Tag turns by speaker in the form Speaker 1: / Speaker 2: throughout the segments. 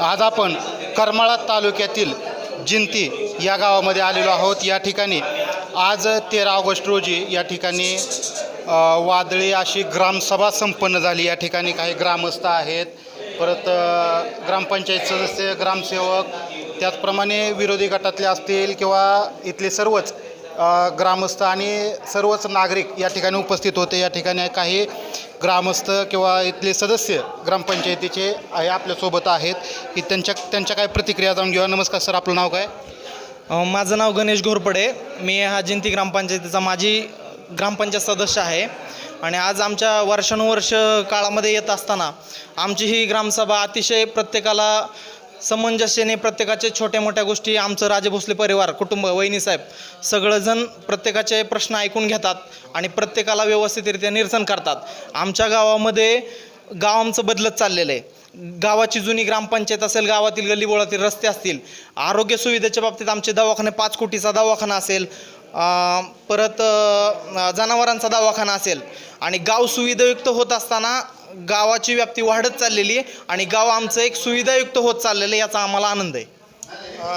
Speaker 1: आज आपण करमाळा तालुक्यातील जिंती या गावामध्ये आलेलो आहोत. या ठिकाणी आज तेरा ऑगस्ट रोजी या ठिकाणी वादळी अशी ग्रामसभा संपन्न झाली. या ठिकाणी काही ग्रामस्थ आहेत. परत ग्रामपंचायत सदस्य ग्रामसेवक त्याचप्रमाणे विरोधी गटातले असतील किंवा इथले सर्वच ग्रामस्थ आणि सर्वच नागरिक या ठिकाणी उपस्थित होते. या ठिकाणी काही ग्रामस्थ किंवा इथले सदस्य ग्रामपंचायतीचे आहे आपल्यासोबत आहेत. की त्यांच्या त्यांच्या काय प्रतिक्रिया जाऊन घेऊया. नमस्कार सर आपलं नाव काय?
Speaker 2: माझं नाव गणेश घोरपडे. मी हा जिंती ग्रामपंचायतीचा माजी ग्रामपंचायत सदस्य आहे. आणि आज आमच्या वर्षानुवर्ष काळामध्ये येत असताना आमची ही ग्रामसभा अतिशय प्रत्येकाला समंजस्याने प्रत्येकाचे छोट्या मोठ्या गोष्टी आमचं राजे भोसले परिवार कुटुंब वहिनीसाहेब सगळंजण प्रत्येकाचे प्रश्न ऐकून घेतात आणि प्रत्येकाला व्यवस्थितरित्या निरसन करतात. आमच्या गावामध्ये गाव आमचं बदलत चाललेलं आहे. गावाची जुनी ग्रामपंचायत असेल गावातील गल्लीबोळातील रस्ते असतील आरोग्य सुविधेच्या बाबतीत आमचे दवाखाने पाच कोटीचा दवाखाना असेल परत जनावरांचा दवाखाना असेल आणि गाव सुविधायुक्त होत असताना गावाची व्याप्ती वाढत चाललेली आहे आणि गाव आमचं एक सुविधायुक्त होत चाललेलं आहे याचा आम्हाला आनंद आहे.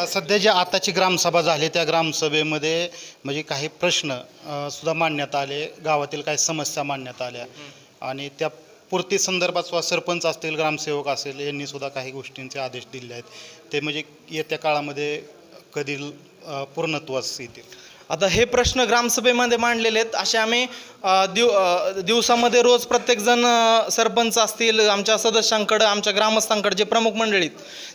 Speaker 1: सध्या जी आताची ग्रामसभा झाली त्या ग्रामसभेमध्ये म्हणजे काही प्रश्न अ, सुद्धा मांडण्यात आले. गावातील काही समस्या मांडण्यात आल्या. आणि त्या पूर्ती संदर्भात सुद्धा सरपंच असतील ग्रामसेवक असेल यांनी सुद्धा काही गोष्टींचे आदेश दिले आहेत. ते म्हणजे येत्या काळामध्ये कधी अ, पूर्णत्वास येतील.
Speaker 2: आता हे प्रश्न ग्रामसभेमध्ये मांडलेले आहेत. असे आम्ही दिव दिवसामध्ये रोज प्रत्येकजण सरपंच असतील आमच्या सदस्यांकडं आमच्या ग्रामस्थांकडे जे प्रमुख मंडळीत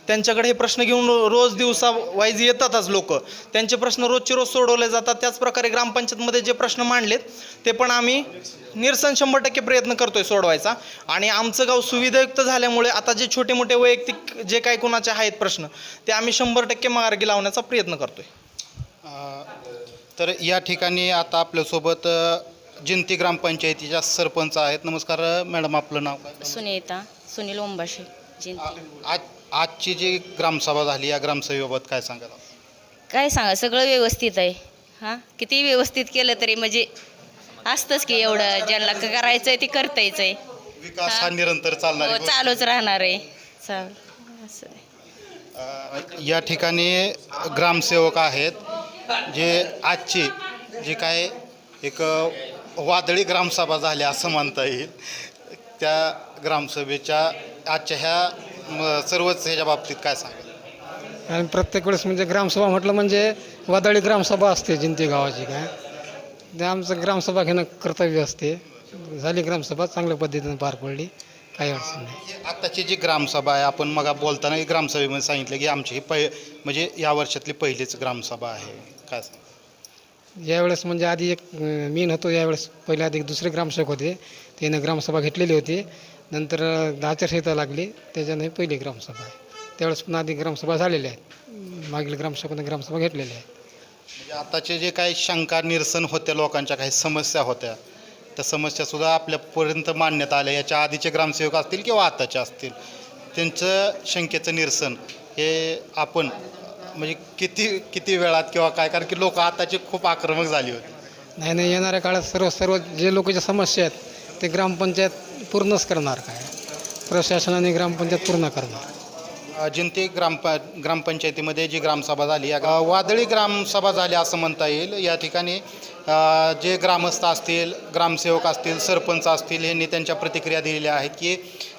Speaker 2: त्यांच्याकडे हे प्रश्न घेऊन रोज दिवसा वाईज येतातच लोक. त्यांचे प्रश्न रोजचे रोज सोडवले जातात. त्याचप्रकारे ग्रामपंचायतमध्ये जे प्रश्न मांडलेत ते पण आम्ही निरसन शंभर टक्के प्रयत्न करतोय सोडवायचा. आणि आमचं गाव सुविधायुक्त झाल्यामुळे आता जे छोटे मोठे वैयक्तिक जे काही कोणाचे आहेत प्रश्न ते आम्ही शंभर टक्के मार्गी लावण्याचा प्रयत्न करतोय.
Speaker 1: तर या ठिकाणी आता आपल्यासोबत जिंती ग्रामपंचायतीच्या सरपंच आहेत. नमस्कार मॅडम आपलं नाव काय?
Speaker 3: सुनीता सुनील ओंबाशे जिंती.
Speaker 1: आज आजची जी ग्रामसभा झाली या ग्रामसभेबाबत काय सांगाल
Speaker 3: काय सांगा सगळं व्यवस्थित आहे. हां? किती व्यवस्थित केलं तरी म्हणजे असतंच की एवढं ज्यांना क- करायचं आहे ते करतायच आहे
Speaker 1: विकास हा
Speaker 3: हा.
Speaker 1: निरंतर चालणार
Speaker 3: हो
Speaker 1: आहे.
Speaker 3: चालूच राहणार आहे. चाल असं आहे.
Speaker 1: अ, या ठिकाणी ग्रामसेवक आहेत. जे आजची जी काय एक वादळी ग्रामसभा झाली असं म्हणता येईल. त्या ग्रामसभेच्या आजच्या ह्या सर्वच ह्याच्या बाबतीत काय सांगाल?
Speaker 4: आणि प्रत्येक वेळेस म्हणजे ग्रामसभा म्हटलं म्हणजे वादळी ग्रामसभा असते जिंती गावाची काय? ते आमचं ग्रामसभा घेणं कर्तव्य असते. झाली ग्रामसभा चांगल्या पद्धतीनं पार पडली. काही अडचण नाही.
Speaker 1: आत्ताची जी ग्रामसभा आहे आपण मग बोलताना ग्रामसभेमध्ये सांगितलं की आमची ही पहि म्हणजे या वर्षातली पहिलीच ग्रामसभा आहे. सांग?
Speaker 4: यावेळेस म्हणजे आधी एक मीन होतो यावेळेस. पहिले आधी एक दुसरे ग्रामसेवक होते. त्यानं ग्रामसभा घेतलेली होती. नंतर आचारसंहिता लागली. त्याच्यानं ही पहिली ग्रामसभा आहे. त्यावेळेस पण आधी ग्रामसभा झालेल्या आहेत. मागील ग्रामसेवकाने ग्रामसभा घेतलेल्या आहेत.
Speaker 1: म्हणजे आताचे जे काही शंका निरसन होत्या लोकांच्या काही समस्या होत्या त्या समस्या सुद्धा आपल्यापर्यंत मांडण्यात आल्या. याच्या आधीचे ग्रामसेवक असतील किंवा आताचे असतील त्यांचं शंकेचं निरसन हे आपण म्हणजे किती किती वेळात किंवा काय? कारण की लोक आताची खूप आक्रमक झाली होती.
Speaker 4: नाही नाही येणाऱ्या काळात सर्व सर्व जे लोकांच्या समस्या आहेत ते ग्रामपंचायत पूर्णच करणार काय? प्रशासनाने ग्रामपंचायत पूर्ण करणार.
Speaker 1: जिंती ग्रामप ग्रामपंचायतीमध्ये जी ग्रामसभा झाली या वादळी ग्रामसभा झाली असं म्हणता येईल. या ठिकाणी जे ग्रामस्थ असतील ग्रामसेवक असतील सरपंच असतील यांनी त्यांच्या प्रतिक्रिया दिलेल्या आहेत की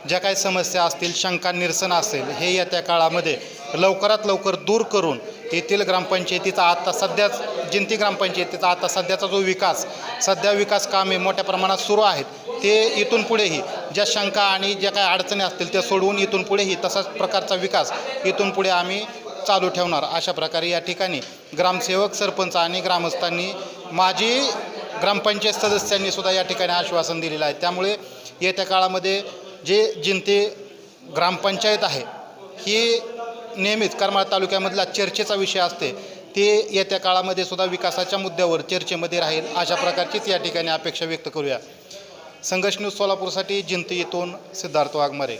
Speaker 1: ज्या काही समस्या असतील शंका निरसन असेल हे येत्या काळामध्ये लवकरात लवकर दूर करून येथील ग्रामपंचायतीचा आता सध्याच जिंती ग्रामपंचायतीचा आता सध्याचा जो विकास सध्या विकास कामे मोठ्या प्रमाणात सुरू आहेत ते इथून पुढेही ज्या शंका आणि ज्या काही अडचणी असतील त्या सोडवून इथून पुढेही तसाच प्रकारचा विकास इथून पुढे आम्ही चालू ठेवणार. अशा प्रकारे या ठिकाणी ग्रामसेवक सरपंच आणि ग्रामस्थांनी माजी ग्रामपंचायत सदस्यांनी सुद्धा या ठिकाणी आश्वासन दिलेलं आहे. त्यामुळे येत्या काळामध्ये जे जिंते ग्रामपंचायत आहे ही नेहमीच करमाळ तालुक्यामधला चर्चेचा विषय असते. ते येत्या काळामध्ये सुद्धा विकासाच्या मुद्द्यावर चर्चेमध्ये राहील अशा प्रकारचीच या ठिकाणी अपेक्षा व्यक्त करूया. संघर्ष न्यूज सोलापूरसाठी जिंती येथून सिद्धार्थ वाघमारे.